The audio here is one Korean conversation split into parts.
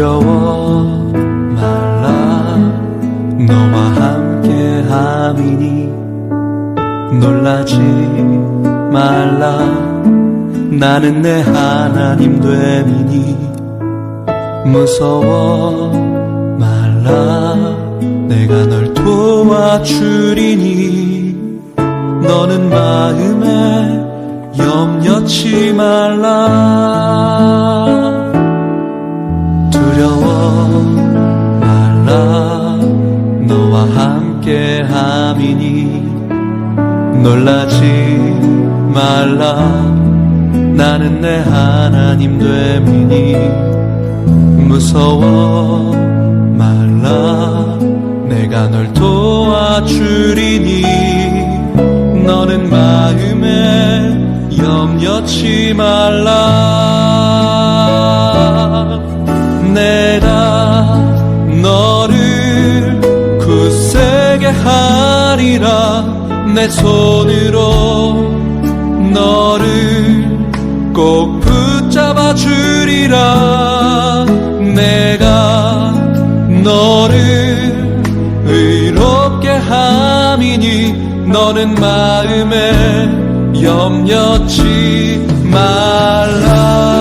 두려워 말라. 너와 함께 함이니 놀라지 말라. 나는 내 하나님 됨이니 무서워 말라. 내가 널 도와주리니 너는 마음에 염려치 말라 함께 함이니 놀라지 말라. 나는 내 하나님 됨이니 무서워 말라. 내가 널 도와주리니 너는 마음에 염려치 말라. 내가 너를 하리라. 내 손으로 너를 꼭 붙잡아 주리라. 내가 너를 의롭게 함이니 너는 마음에 염려치 말라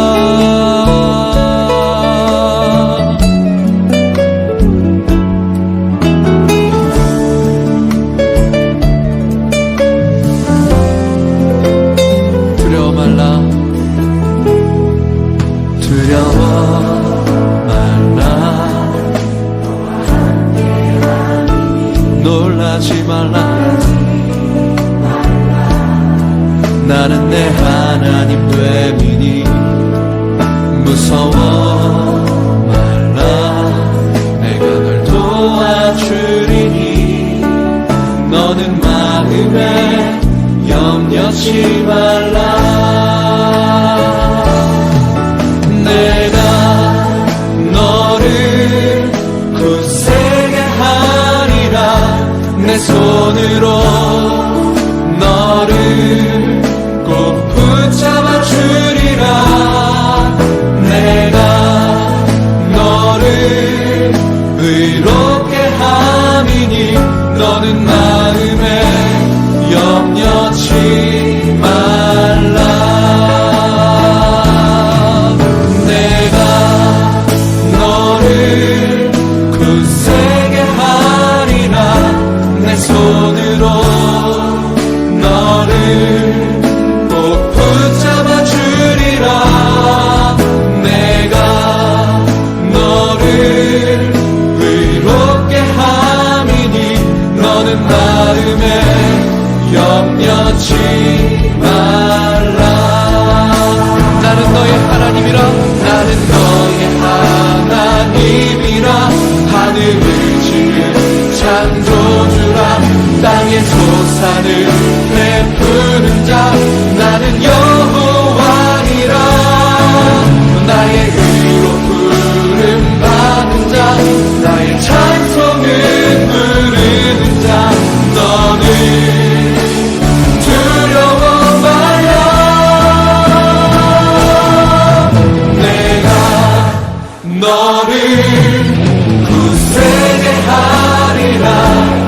놀라지 말라. 나는 내 하나님 됨이니 무서워 말라. 내가 널 도와주리니 너는 마음에 염려치 말라 손으로 너를 염려치 말라. 나는 너의 하나님이라 나는 너의 하나님이라. 하늘을 지은 창조주라. 땅의 조산을 베푸는 너를 굳세게 하리라